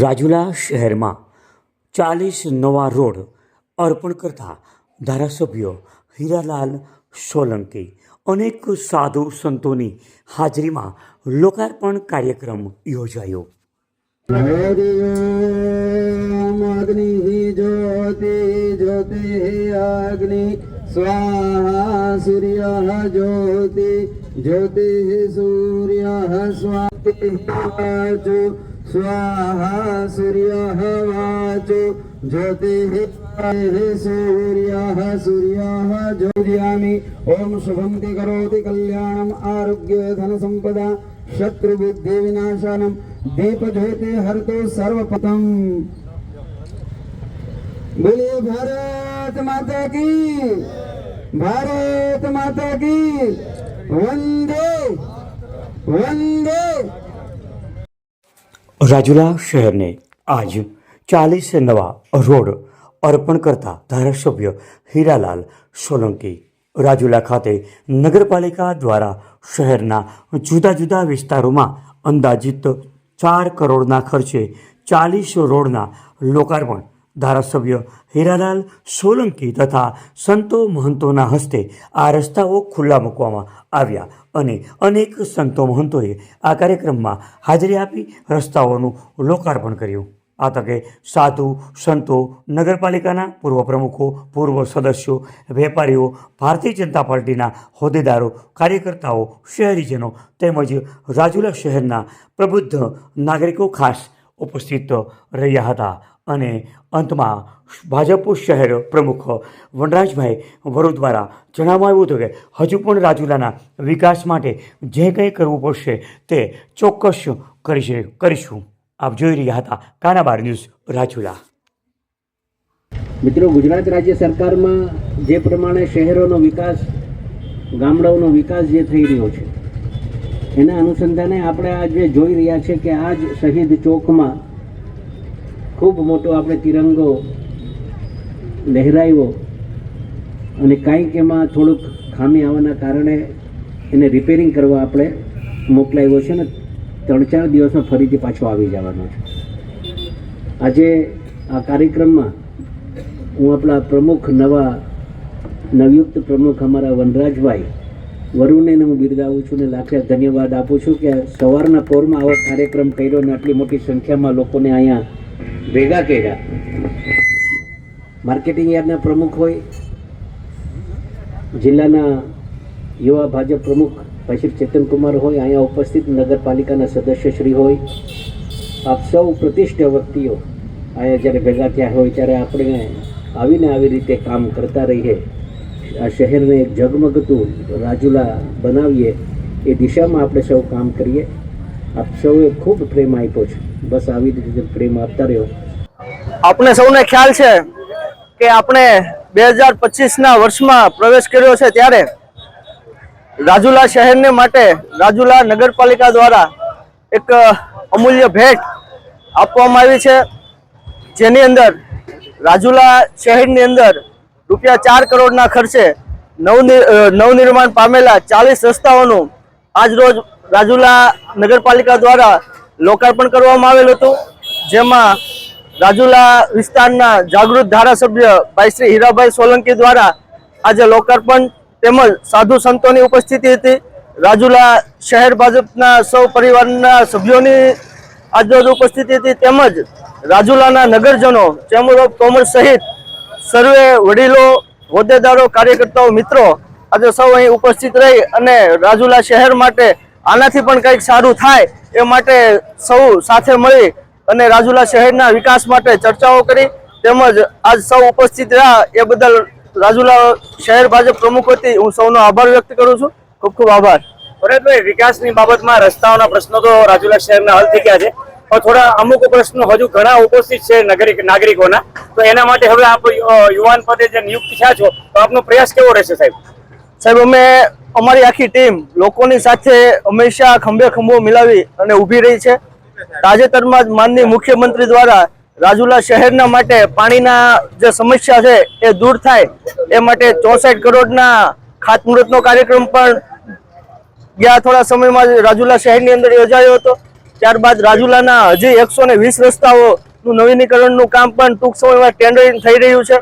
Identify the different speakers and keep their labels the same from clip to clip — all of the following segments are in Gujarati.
Speaker 1: રાજુલા શહેરમાં ચાલીસ નવા રોડ અર્પણ કરતા ધારાસભ્ય હીરાલાલ સોલંકી અનેક સાધુ સંતોની હાજરીમાં લોકાર્પણ કાર્યક્રમ યોજાયો.
Speaker 2: સ્વાહા સૂર્ય જ્યોતિ જ્યોતિ સૂર્ય સ્વાતિ स्वाहा सूर्य वाचो, ज्योति सूर्य सूर्य ज्योतियामि। ओम शुभं ते करोति कल्याणम्, आरोग्य दीप ज्योति हर तो सर्वपतम् बोले भारत माता की, भारत माता की, वंदे वंदे।
Speaker 1: રાજુલા શહેરને આજ ચાલીસ નવા રોડ અર્પણ કરતા ધારાસભ્ય હીરાલાલ સોલંકી રાજુલા ખાતે નગરપાલિકા દ્વારા શહેરના જુદા જુદા વિસ્તારોમાં અંદાજિત ચાર કરોડના ખર્ચે ચાલીસ રોડના લોકાર્પણ ધારાસભ્ય હીરાલાલ સોલંકી તથા સંતો મહંતોના હસ્તે આ રસ્તાઓ ખુલ્લા મૂકવામાં આવ્યા અને અનેક સંતો મહંતોએ આ કાર્યક્રમમાં હાજરી આપી રસ્તાઓનું લોકાર્પણ કર્યું. આ તકે સાધુ, સંતો, નગરપાલિકાના પૂર્વ પ્રમુખો, પૂર્વ સદસ્યો, વેપારીઓ, ભારતીય જનતા પાર્ટીના હોદ્દેદારો, કાર્યકર્તાઓ, શહેરીજનો તેમજ રાજુલા શહેરના પ્રબુદ્ધ નાગરિકો ખાસ ઉપસ્થિત રહ્યા હતા. અને અંતમાં ભાજપ શહેર પ્રમુખ વનરાજભાઈ વરુ દ્વારા જણાવવામાં આવ્યું હતું કે હજુ પણ રાજુલાના વિકાસ માટે જે કંઈ કરવું પડશે તે ચોક્કસ કરીશે, કરીશું. આપ જોઈ રહ્યા હતા કાનાબાર ન્યૂઝ રાજુલા.
Speaker 3: મિત્રો, ગુજરાત રાજ્ય સરકારમાં જે પ્રમાણે શહેરોનો વિકાસ, ગામડાઓનો વિકાસ જે થઈ રહ્યો છે, એના અનુસંધાને આપણે આજે જોઈ રહ્યા છે કે આજ શહીદ ચોકમાં ખૂબ મોટો આપણે તિરંગો લહેરાવ્યો અને કાંઈક એમાં થોડુંક ખામી આવવાના કારણે એને રિપેરિંગ કરવા આપણે મોકલાવ્યો છે ને ત્રણ ચાર દિવસમાં ફરીથી પાછો આવી જવાનો છે. આજે આ કાર્યક્રમમાં હું આપણા પ્રમુખ નવા નવયુક્ત પ્રમુખ અમારા વનરાજભાઈ વરુણને હું બિરદાવું છું ને લાખ ધન્યવાદ આપું છું કે સવારના પોરમાં આવો કાર્યક્રમ કર્યો ને આટલી મોટી સંખ્યામાં લોકોને અહીંયા ભેગા કર્યા. માર્કેટિંગ યાર્ડના પ્રમુખ હોય, જિલ્લાના યુવા ભાજપ પ્રમુખ ભાઈ શ્રી ચેતનકુમાર હોય, અહીંયા ઉપસ્થિત નગરપાલિકાના સદસ્યશ્રી હોય, આપ સૌ પ્રતિષ્ઠ વ્યક્તિઓ અહીંયા જ્યારે ભેગા થયા હોય ત્યારે આપણે આવીને આવી રીતે કામ કરતા રહીએ. આ શહેરને એક ઝગમગતું રાજુલા બનાવીએ, એ દિશામાં આપણે સૌ કામ કરીએ. આપ સૌએ ખૂબ પ્રેમ આપ્યો છે. બસ આવી રીતે પ્રેમ આપતા રહ્યો.
Speaker 4: આપણે સૌને ખ્યાલ છે કે આપણે બે હજાર પચીસના વર્ષમાં પ્રવેશ કર્યો છે ત્યારે રાજુલા શહેરને માટે રાજુલા નગરપાલિકા દ્વારા એક અમૂલ્ય ભેટ આપવામાં આવી છે. જેની અંદર રાજુલા શહેરની અંદર રૂપિયા ચાર કરોડના ખર્ચે નવનિ- નવનિર્માણ પામેલા ચાલીસ રસ્તાઓનું આજ રોજ રાજુલા નગરપાલિકા દ્વારા લોકાર્પણ કરવામાં આવેલ હતું, જેમાં રાજુલા વિસ્તારના જાગૃત ધારાસભ્ય ભાઈ શ્રી હીરાભાઈ સોલંકી દ્વારા આજે લોકાર્પણ તેમજ સાધુ સંતોની ઉપસ્થિતિ હતી. રાજુલા શહેર ભાજપના સૌ પરિવારના સભ્યોની આજરોજ ઉપસ્થિતિ હતી. તેમજ રાજુલાના નગરજનો, ચેમ્બર ઓફ કોમર્સ સહિત સર્વે વડીલો, હોદ્દેદારો, કાર્યકર્તાઓ, મિત્રો આજે સૌ અહીં ઉપસ્થિત રહી અને રાજુલા શહેર માટે આનાથી પણ કંઈક સારું થાય એ માટે સૌ સાથે મળી અને રાજુલા શહેરના વિકાસ માટે ચર્ચાઓ કરી તેમજ આજ સૌ ઉપસ્થિત રહ્યા એ બદલ રાજુલા શહેર ભાજપ પ્રમુખ વતી હું સૌનો આભાર વ્યક્ત કરું છું. ખૂબ ખૂબ આભાર.
Speaker 5: ભરતભાઈ, વિકાસની બાબતમાં રસ્તાઓના પ્રશ્નો તો રાજુલા શહેરના હલ થઈ ગયા છે. પણ થોડા અમુક પ્રશ્નો હજુ ઘણા ઉપસ્થિત છે નાગરિક નાગરિકોના. તો એના માટે હવે આપ યુવાન પદે જે નિયુક્ત થયા છો, તો આપનો પ્રયાસ કેવો રહેશે સાહેબ?
Speaker 4: સાહેબ, અમે અમારી આખી ટીમ લોકોની સાથે હંમેશા ખંભે ખંભો મિલાવી અને ઊભી રહી છે. તાજેતરમાં જ માનનીય મુખ્યમંત્રી દ્વારા રાજુલા શહેરના માટે પાણીના જે સમસ્યા છે એ દૂર થાય એ માટે ચોસઠ કરોડના ખાતમુહૂર્તનો કાર્યક્રમ પણ ગયા થોડા સમયમાં જ રાજુલા શહેરની અંદર યોજાયો હતો. ત્યારબાદ રાજુલાના હજી એકસો ને વીસ રસ્તાઓનું નવીનીકરણનું કામ પણ ટૂંક સમયમાં ટેન્ડરિંગ થઈ રહ્યું છે.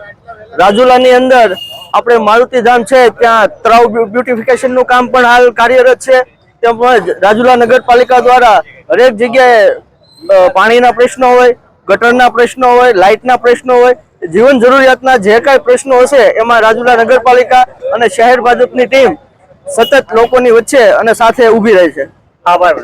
Speaker 4: રાજુલાની અંદર આપણે મારુતિધામ છે, ત્યાં તળાવ બ્યુટિફિકેશનનું કામ પણ હાલ કાર્યરત છે. તેમજ રાજુલા નગરપાલિકા દ્વારા હરેક જગ્યાએ પાણીના પ્રશ્નો હોય, ગટરના પ્રશ્નો હોય, લાઇટના પ્રશ્નો હોય, જીવન જરૂરિયાતના જે કાંઈ પ્રશ્નો હશે, એમાં રાજુલા નગરપાલિકા અને શહેર ભાજપની ટીમ સતત લોકોની વચ્ચે અને સાથે ઊભી રહે છે.
Speaker 5: આભાર.